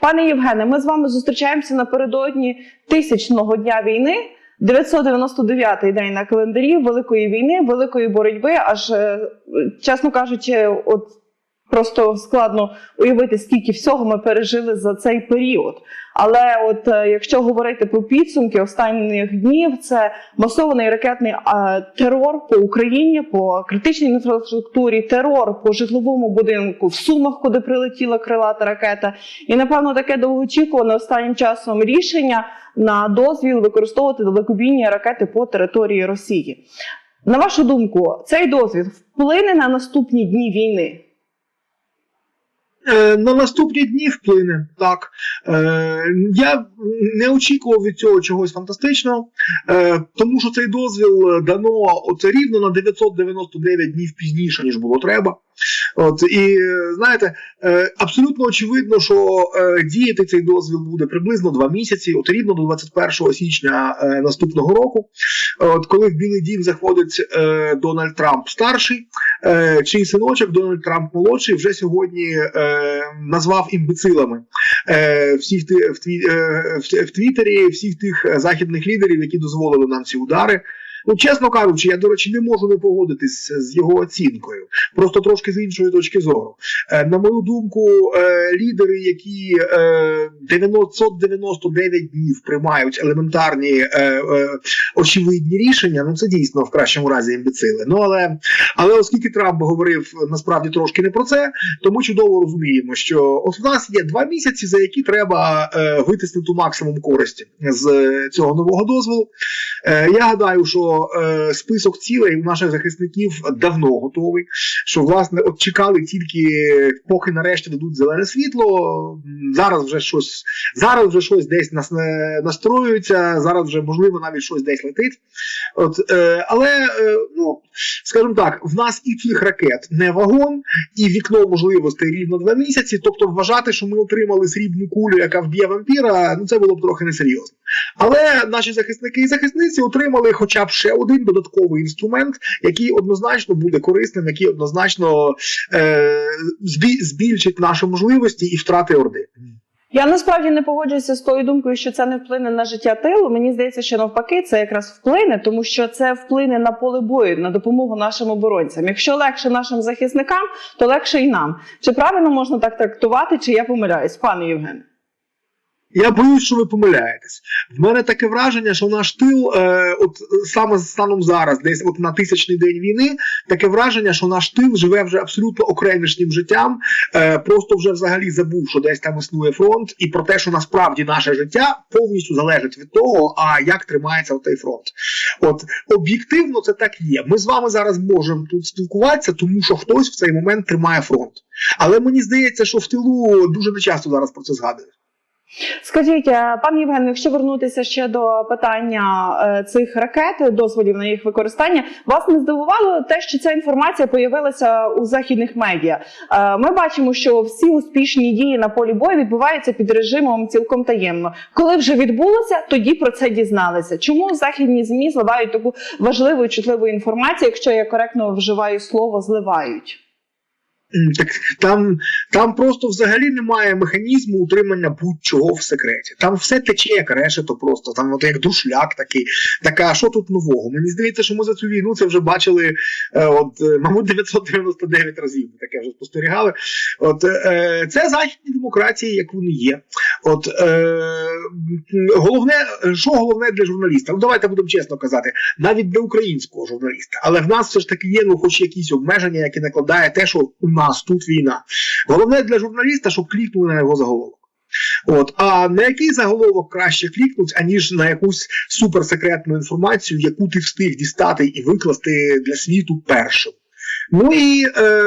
Пане Євгене, ми з вами зустрічаємося напередодні тисячного дня війни. 999-й день на календарі великої війни, великої боротьби. Аж е, чесно кажучи, от просто складно уявити, скільки всього ми пережили за цей період. Але от е, якщо говорити про підсумки останніх днів, це масований ракетний терор по Україні, по критичній інфраструктурі, терор по житловому будинку в Сумах, куди прилетіла крилата ракета, і напевно таке довгоочікуване останнім часом рішення на дозвіл використовувати далекобійні ракети по території Росії. На вашу думку, цей дозвіл вплине на наступні дні війни? Е, На наступні дні вплине так. Е, Я не очікував від цього чогось фантастичного, е, тому що цей дозвіл дано оце рівно на 999 днів пізніше, ніж було треба. От і знаєте, абсолютно очевидно, що діяти цей дозвіл буде приблизно два місяці, от рівно до 21 січня наступного року. От коли в Білий Дім заходить Дональд Трамп старший, чий синочок Дональд Трамп молодший вже сьогодні е, назвав імбецилами е, всіх ти, в, тві, е, в, в Твіттері, всіх тих е, західних лідерів, які дозволили нам ці удари. Ну, чесно кажучи, я, до речі, не можу не погодитись з його оцінкою, просто трошки з іншої точки зору. Е, на мою думку, е, лідери, які е, 999 днів приймають елементарні е, е, очевидні рішення, ну це дійсно в кращому разі імбецили. Ну але, але оскільки Трамп говорив насправді трошки не про це, то ми чудово розуміємо, що от у нас є два місяці, за які треба е, витиснути максимум користі з е, цього нового дозволу. Е, я гадаю, що е, список цілей у наших захисників давно готовий. Що власне от чекали тільки, поки нарешті дадуть зелене світло. Зараз вже щось, зараз вже щось десь нас не настроюється. Зараз вже можливо навіть щось десь летить. От, е, але е, ну скажімо так, в нас і цих ракет не вагон, і вікно можливостей рівно два місяці. Тобто, вважати, що ми отримали срібну кулю, яка вб'є вампіра, ну це було б трохи несерйозно. Але наші захисники і захисниці отримали хоча б ще один додатковий інструмент, який однозначно буде корисним, який однозначно е, збільшить наші можливості і втрати орди. Я насправді не погоджуюся з тою думкою, що це не вплине на життя тилу. Мені здається, що навпаки, це якраз вплине, тому що це вплине на поле бою, на допомогу нашим оборонцям. Якщо легше нашим захисникам, то легше і нам. Чи правильно можна так трактувати, чи я помиляюсь, пане Євген? Я боюсь, що ви помиляєтесь. В мене таке враження, що наш тил, е, от саме станом зараз, десь от на тисячний день війни, таке враження, що наш тил живе вже абсолютно окремішнім життям, е, просто вже взагалі забув, що десь там існує фронт, і про те, що насправді наше життя повністю залежить від того, а як тримається той фронт. От об'єктивно це так є. Ми з вами зараз можемо тут спілкуватися, тому що хтось в цей момент тримає фронт. Але мені здається, що в тилу дуже нечасто зараз про це згадують. Скажіть, е, пане Євген, якщо вернутися ще до питання е, цих ракет, дозволів на їх використання, вас не здивувало те, що ця інформація появилася у західних медіа. Е, Ми бачимо, що всі успішні дії на полі бою відбуваються під режимом цілком таємно. Коли вже відбулося, тоді про це дізналися. Чому західні змі зливають таку важливу і чутливу інформацію, якщо я коректно вживаю слово зливають? Так там, там просто взагалі немає механізму утримання будь-чого в секреті. Там все тече як решето просто, там от як друшляк такий. Так, а що тут нового? Мені здається, що ми за цю війну це вже бачили, е, от, е, мабуть, 999 разів. Ми таке вже спостерігали. От, е, це західні демократії, як вони є. От, е, головне, що головне для журналіста? Ну, давайте будемо чесно казати, навіть для українського журналіста. Але в нас все ж таки є ну, хоч якісь обмеження, які накладає те, що у нас тут війна. Головне для журналіста, щоб клікнули на його заголовок. От, а на який заголовок краще клікнуть, аніж на якусь суперсекретну інформацію, яку ти встиг дістати і викласти для світу першим. Ну і е,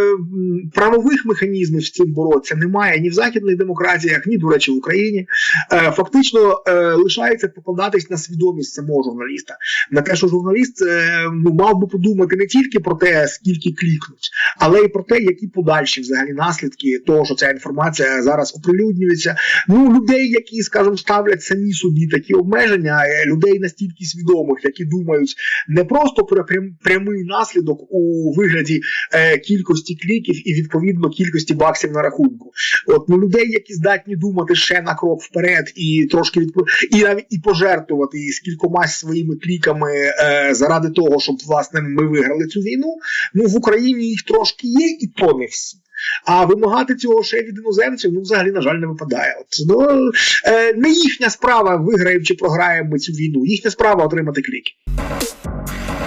правових механізмів з цим боротися немає ні в західних демократіях, ні, до речі, в Україні. Е, фактично е, лишається покладатись на свідомість самого журналіста, на те, що журналіст е, ну, мав би подумати не тільки про те, скільки клікнуть, але й про те, які подальші взагалі наслідки того, що ця інформація зараз оприлюднюється. Ну, людей, які, скажімо, ставлять самі собі такі обмеження, е, людей настільки свідомих, які думають не просто про прям, прямий наслідок у вигляді е, кількості кліків і відповідно кількості баксів на рахунку. От ну людей, які здатні думати ще на крок вперед і трошки відпо... і навіть і пожертвувати з кількома своїми кліками е, заради того, щоб власне ми виграли цю війну. Ну в Україні їх трошки є, і то не всі. А вимагати цього ще від іноземців, ну взагалі, на жаль, не випадає. От, ну, е, не їхня справа, виграємо чи програємо цю війну. Їхня справа отримати кліки.